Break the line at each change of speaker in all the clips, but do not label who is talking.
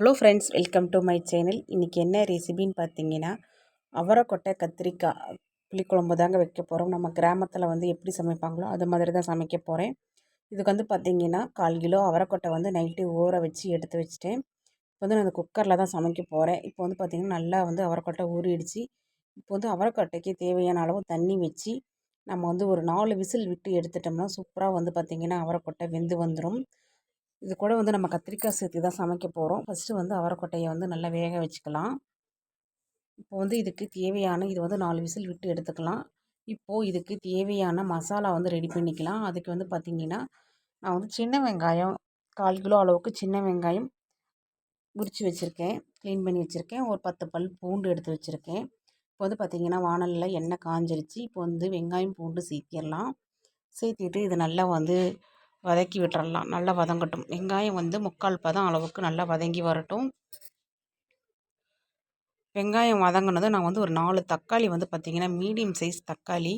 Hello friends welcome to my channel இன்றைக்கி என்ன ரெசிபின்னு பார்த்தீங்கன்னா அவரைக்கொட்டை கத்திரிக்காய் புளிக்குழம்பு தாங்க வைக்க போகிறோம் நம்ம கிராமத்தில் வந்து எப்படி சமைப்பாங்களோ அது மாதிரி தான் சமைக்க போகிறேன் இதுக்கு வந்து பார்த்திங்கன்னா கால் கிலோ அவரைக்கொட்டை வந்து நைட்டு ஊற வச்சு எடுத்து வச்சுட்டேன். இப்போ வந்து நான் அந்த குக்கரில் தான் சமைக்க போகிறேன் இப்போ வந்து பார்த்திங்கன்னா நல்லா வந்து அவரைக்கொட்டை ஊறிடுச்சு. இப்போ வந்து அவரைக்கொட்டைக்கு தேவையான அளவு தண்ணி வச்சு நம்ம வந்து ஒரு நாலு விசில் விட்டு எடுத்துட்டோம்னா சூப்பராக வந்து பார்த்திங்கன்னா அவரைக்கொட்டை வெந்து வந்துடும் இது கூட வந்து நம்ம கத்திரிக்காய் சேர்த்து தான் சமைக்க போகிறோம் ஃபஸ்ட்டு வந்து அவரைக்கொட்டையை வந்து நல்லா வேக வச்சுக்கலாம். இப்போ வந்து இதுக்கு தேவையான இது வந்து நாலு விசில் விட்டு எடுத்துக்கலாம். இப்போது இதுக்கு தேவையான மசாலா வந்து ரெடி பண்ணிக்கலாம். அதுக்கு வந்து பார்த்திங்கன்னா நான் வந்து சின்ன வெங்காயம் கால் கிலோ அளவுக்கு சின்ன வெங்காயம் உரித்து வச்சுருக்கேன். க்ளீன் பண்ணி வச்சுருக்கேன். ஒரு பத்து பல் பூண்டு எடுத்து வச்சுருக்கேன். இப்போ வந்து பார்த்திங்கன்னா வானலில் எண்ணெய் காஞ்சிருச்சு. இப்போ வந்து வெங்காயம் பூண்டு சேர்த்திடலாம். சேர்த்திட்டு இது நல்லா வந்து வதக்கி விட்டுறலாம். நல்லா வதங்கட்டும். வெங்காயம் வந்து முக்கால் பதம் அளவுக்கு நல்லா வதங்கி வரட்டும். வெங்காயம் வதங்கினதும் நான் வந்து ஒரு நாலு தக்காளி வந்து பார்த்திங்கன்னா மீடியம் சைஸ் தக்காளி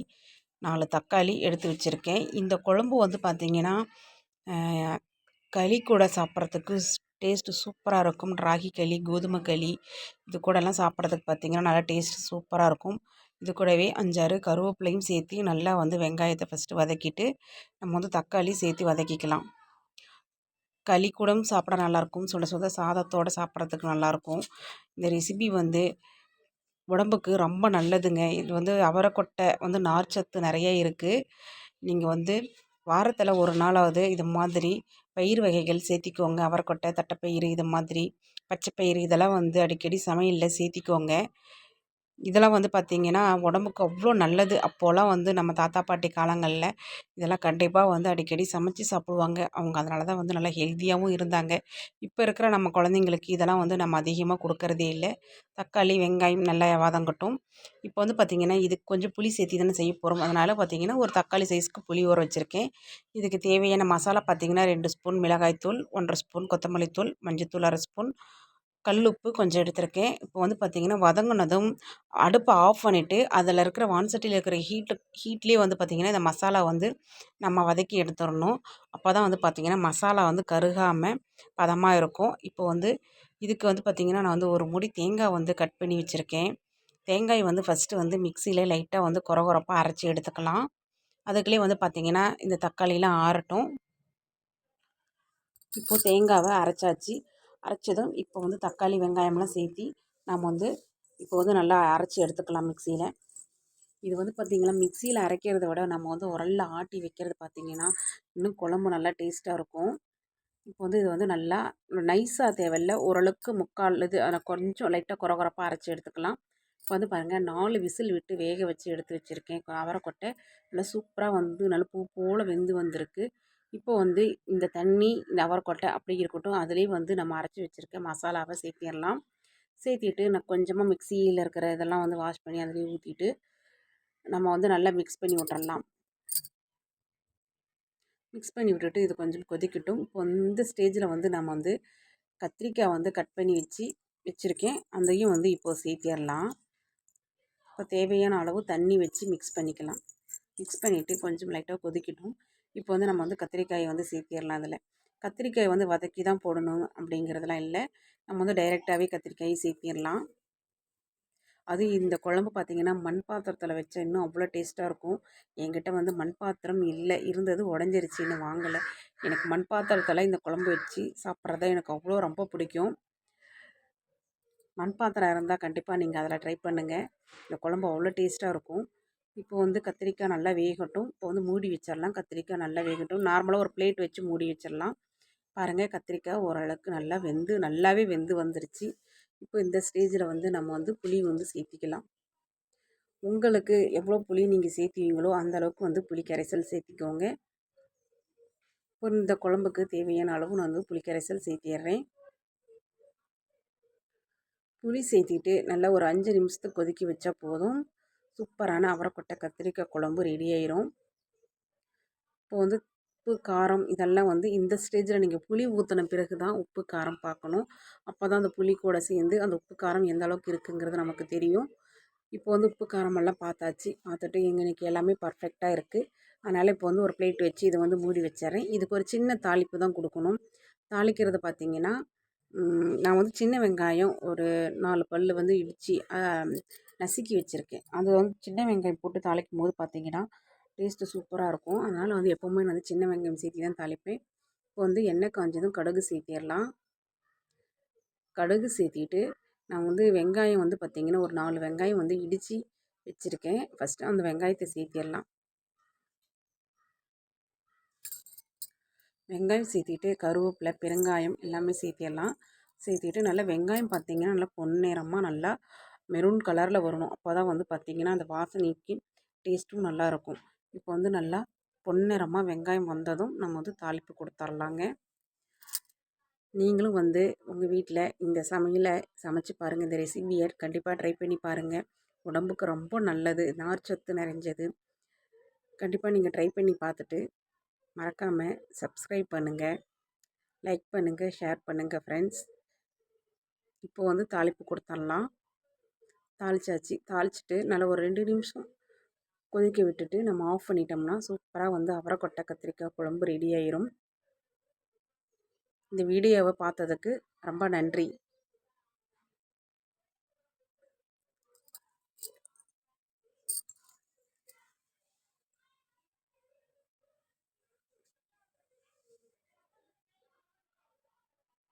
நாலு தக்காளி எடுத்து வச்சுருக்கேன். இந்த குழம்பு வந்து பார்த்திங்கன்னா களி கூட சாப்பிட்றதுக்கு டேஸ்ட்டு சூப்பராக இருக்கும். ராகி களி கோதுமை களி இது கூடலாம் சாப்பிட்றதுக்கு பார்த்திங்கன்னா நல்லா டேஸ்ட் சூப்பராக இருக்கும். இது கூடவே அஞ்சாறு கருவேப்பிலையும் சேர்த்து நல்லா வந்து வெங்காயத்தை ஃபஸ்ட்டு வதக்கிட்டு நம்ம வந்து தக்காளி சேர்த்து வதக்கிக்கலாம். களி கூட சாப்பிட நல்லாயிருக்கும் சுட சுட சாதத்தோடு சாப்பிட்றதுக்கு நல்லாயிருக்கும் இந்த ரெசிபி வந்து உடம்புக்கு ரொம்ப நல்லதுங்க. இது வந்து அவரைக்கொட்டை வந்து நார்ச்சத்து நிறைய இருக்குது நீங்கள் வந்து வாரத்தில் ஒரு நாளாவது இது மாதிரி பயிர் வகைகள் சேர்த்திக்கோங்க. அவரைக்கொட்டை தட்டைப்பயிறு இது மாதிரி பச்சைப்பயிறு இதெல்லாம் வந்து அடிக்கடி சமையலில் சேர்த்திக்கோங்க. இதெல்லாம் வந்து பார்த்திங்கன்னா உடம்புக்கு அவ்வளோ நல்லது. அப்போலாம் வந்து நம்ம தாத்தா பாட்டி காலங்களில் இதெல்லாம் கண்டிப்பாக வந்து அடிக்கடி சமைச்சு சாப்பிடுவாங்க. அவங்க அதனால தான் வந்து நல்லா ஹெல்த்தியாகவும் இருந்தாங்க. இப்போ இருக்கிற நம்ம குழந்தைங்களுக்கு இதெல்லாம் வந்து நம்ம அதிகமாக கொடுக்கறதே இல்லை. தக்காளி வெங்காயம் நல்லா வதங்கட்டும். இப்போ வந்து பார்த்திங்கன்னா இதுக்கு கொஞ்சம் புளி சேர்த்தி தானே செய்ய போகிறோம் அதனால் பார்த்திங்கன்னா ஒரு தக்காளி சைஸ்க்கு புளி ஊற வச்சுருக்கேன். இதுக்கு தேவையான மசாலா பார்த்திங்கன்னா ரெண்டு ஸ்பூன் மிளகாய்த்தூள் ஒன்றரை ஸ்பூன் கொத்தமல்லி தூள் மஞ்சத்தூள் அரை ஸ்பூன் கல் உப்பு கொஞ்சம் எடுத்திருக்கேன். இப்போ வந்து பார்த்திங்கன்னா வதங்கினதும் அடுப்பை ஆஃப் பண்ணிவிட்டு அதில் இருக்கிற வான்சட்டியில் இருக்கிற ஹீட்டு ஹீட்லேயே வந்து பார்த்திங்கன்னா இந்த மசாலா வந்து நம்ம வதக்கி எடுத்துடணும் அப்போ தான் வந்து பார்த்திங்கன்னா மசாலா வந்து கருகாமல் பதமாக இருக்கும். இப்போ வந்து இதுக்கு வந்து பார்த்திங்கன்னா நான் வந்து ஒரு முடி தேங்காய் வந்து கட் பண்ணி வச்சுருக்கேன். தேங்காய் வந்து ஃபஸ்ட்டு வந்து மிக்சியில் லைட்டாக வந்து குறகுறப்பாக அரைச்சி எடுத்துக்கலாம். அதுக்குள்ளேயே வந்து பார்த்திங்கன்னா இந்த தக்காளிலாம் ஆறட்டும். இப்போது தேங்காவை அரைச்சாச்சு. அரைச்சதும் இப்போ வந்து தக்காளி வெங்காயம்லாம் சேர்த்தி நாம் வந்து இப்போ வந்து நல்லா அரைச்சி எடுத்துக்கலாம் மிக்சியில் இது வந்து பார்த்திங்கன்னா மிக்சியில் அரைக்கிறத விட நம்ம வந்து உரலில் ஆட்டி வைக்கிறது பார்த்திங்கன்னா இன்னும் குழம்பு நல்லா டேஸ்ட்டாக இருக்கும். இப்போ வந்து இது வந்து நல்லா நைஸாக தேவையில்ல ஓரளவுக்கு முக்கால் இது அதை கொஞ்சம் லைட்டாக குறை குறப்பாக அரைச்சி எடுத்துக்கலாம். இப்போ வந்து பாருங்கள் நாலு விசில் விட்டு வேக வச்சு எடுத்து வச்சுருக்கேன். அவரைக்கொட்டை நல்லா சூப்பராக வந்து நல்லா பூ போல் வெந்து வந்திருக்கு. இப்போ வந்து இந்த தண்ணி இந்த அவரைக்கொட்டை அப்படி இருக்கட்டும் அதுலேயே வந்து நம்ம அரைச்சி வச்சுருக்க மசாலாவை சேர்த்திடலாம். சேர்த்திட்டு நான் கொஞ்சமாக மிக்சியில் இருக்கிற இதெல்லாம் வந்து வாஷ் பண்ணி அதிலேயே ஊற்றிட்டு நம்ம வந்து நல்லா மிக்ஸ் பண்ணி விட்டுறலாம். மிக்ஸ் பண்ணி விட்டுட்டு இது கொஞ்சம் கொதிக்கட்டும். இப்போ இந்த ஸ்டேஜில் வந்து நம்ம வந்து கத்திரிக்காய் வந்து கட் பண்ணி வச்சு வச்சுருக்கேன். அதையும் வந்து இப்போது சேர்த்திடலாம். இப்போ தேவையான அளவு தண்ணி வச்சு மிக்ஸ் பண்ணிக்கலாம். மிக்ஸ் பண்ணிவிட்டு கொஞ்சம் லைட்டாக கொதிக்கட்டும். இப்போ வந்து நம்ம வந்து கத்திரிக்காயை வந்து சேர்த்திடலாம் அதில் கத்திரிக்காயை வந்து வதக்கி தான் போடணும் அப்படிங்கிறதுலாம் இல்லை. நம்ம வந்து டைரெக்டாகவே கத்திரிக்காயை சேர்த்திடலாம். அது இந்த குழம்பு பார்த்திங்கன்னா மண் பாத்திரத்தில் வச்சா இன்னும் அவ்வளோ டேஸ்ட்டாக இருக்கும். என்கிட்ட வந்து மண் பாத்திரம் இல்லை. இருந்தது உடஞ்சிருச்சு இன்னும் வாங்கலை. எனக்கு மண் பாத்திரத்தில் இந்த குழம்பு வச்சு சாப்பிட்றதா எனக்கு அவ்வளோ ரொம்ப பிடிக்கும். மண் பாத்திரம் இருந்தால் கண்டிப்பாக நீங்கள் அதில் ட்ரை பண்ணுங்கள் இந்த குழம்பு அவ்வளோ டேஸ்ட்டாக இருக்கும். இப்போ வந்து கத்திரிக்காய் நல்லா வேகட்டும். இப்போ வந்து மூடி வச்சிடலாம் கத்திரிக்காய் நல்லா வேகட்டும். நார்மலாக ஒரு பிளேட் வச்சு மூடி வச்சிடலாம் பாருங்கள் கத்திரிக்காய் ஓரளவுக்கு நல்லா வெந்து நல்லாவே வெந்து வந்துருச்சு. இப்போ இந்த ஸ்டேஜில் வந்து நம்ம வந்து புளி வந்து சேர்த்திக்கலாம். உங்களுக்கு எவ்வளோ புளி நீங்கள் சேர்த்துவீங்களோ அந்த அளவுக்கு வந்து புளி கரைசல் சேர்த்திக்கோங்க. இப்போ இந்த குழம்புக்கு தேவையான அளவு நான் வந்து புளி கரைசல் சேர்த்திடுறேன். புளி சேர்த்திட்டு நல்லா ஒரு அஞ்சு நிமிஷத்துக்கு கொதிக்க வச்சா போதும். சூப்பரான அவரைக்கொட்டை கத்திரிக்காய் குழம்பு ரெடி ஆயிரும். இப்போ வந்து உப்பு காரம் இதெல்லாம் வந்து இந்த ஸ்டேஜில் நீங்கள் புளி ஊற்றின பிறகு தான் உப்பு காரம் பார்க்கணும் அப்போ தான் அந்த புளி கூட சேர்ந்து அந்த உப்பு காரம் எந்த அளவுக்கு இருக்குங்கிறது நமக்கு தெரியும். இப்போ வந்து உப்பு காரமெல்லாம் பார்த்தாச்சு பார்த்துட்டு எங்களுக்கு எல்லாமே பர்ஃபெக்டாக இருக்குது அதனால் இப்போ வந்து ஒரு பிளேட் வச்சு இதை வந்து மூடி வச்சிட்றேன். இதுக்கு ஒரு சின்ன தாளிப்பு தான் கொடுக்கணும். தாளிக்கிறது பார்த்திங்கன்னா நான் வந்து சின்ன வெங்காயம் ஒரு நாலு பல் வந்து இடித்து நசுக்கி வச்சுருக்கேன். அது வந்து சின்ன வெங்காயம் போட்டு தாளிக்கும் போது பார்த்தீங்கன்னா டேஸ்ட்டு சூப்பராக இருக்கும். அதனால் வந்து எப்போவுமே நான் வந்து சின்ன வெங்காயம் சேர்த்தி தான் தாளிப்பேன். இப்போ வந்து எண்ணெய் காஞ்சதும் கடுகு சேர்த்திடலாம். கடுகு சேர்த்திட்டு நான் வந்து வெங்காயம் வந்து பார்த்திங்கன்னா ஒரு நாலு வெங்காயம் வந்து இடித்து வச்சுருக்கேன். ஃபஸ்ட்டு அந்த வெங்காயத்தை சேர்த்திடலாம். வெங்காயம் சேர்த்திட்டு கருவேப்பிலை பெருங்காயம் எல்லாமே சேர்த்திடலாம். சேர்த்திட்டு நல்லா வெங்காயம் பார்த்திங்கன்னா நல்லா பொன்னிறமாக நல்லா மெரூன் கலரில் வரணும். அப்போ தான் வந்து பார்த்திங்கன்னா அந்த வாசனைக்கு டேஸ்ட்டும் நல்லாயிருக்கும். இப்போ வந்து நல்லா பொன்னிறமாக வெங்காயம் வந்ததும் நம்ம வந்து தாளிப்பு கொடுத்துர்லாங்க. நீங்களும் வந்து உங்கள் வீட்டில் இந்த சமையலை சமைச்சு பாருங்கள் இந்த ரெசிபியை கண்டிப்பாக ட்ரை பண்ணி பாருங்கள் உடம்புக்கு ரொம்ப நல்லது. நார்ச்சத்து நிறைஞ்சது. கண்டிப்பாக நீங்கள் ட்ரை பண்ணி பார்த்துட்டு மறக்காமல் சப்ஸ்கிரைப் பண்ணுங்கள் லைக் பண்ணுங்கள் ஷேர் பண்ணுங்கள் ஃப்ரெண்ட்ஸ் இப்போ வந்து தாளிப்பு கொடுத்துடலாம் தாளிச்சாச்சு. தாளிச்சிட்டு நல்லா ஒரு ரெண்டு நிமிஷம் கொதிக்க விட்டுட்டு நம்ம ஆஃப் பண்ணிட்டோம்னா சூப்பராக வந்து அவரைக்கொட்டை கத்திரிக்காய் குழம்பு ரெடி ஆயிரும். இந்த வீடியோவை பார்த்ததுக்கு ரொம்ப நன்றி.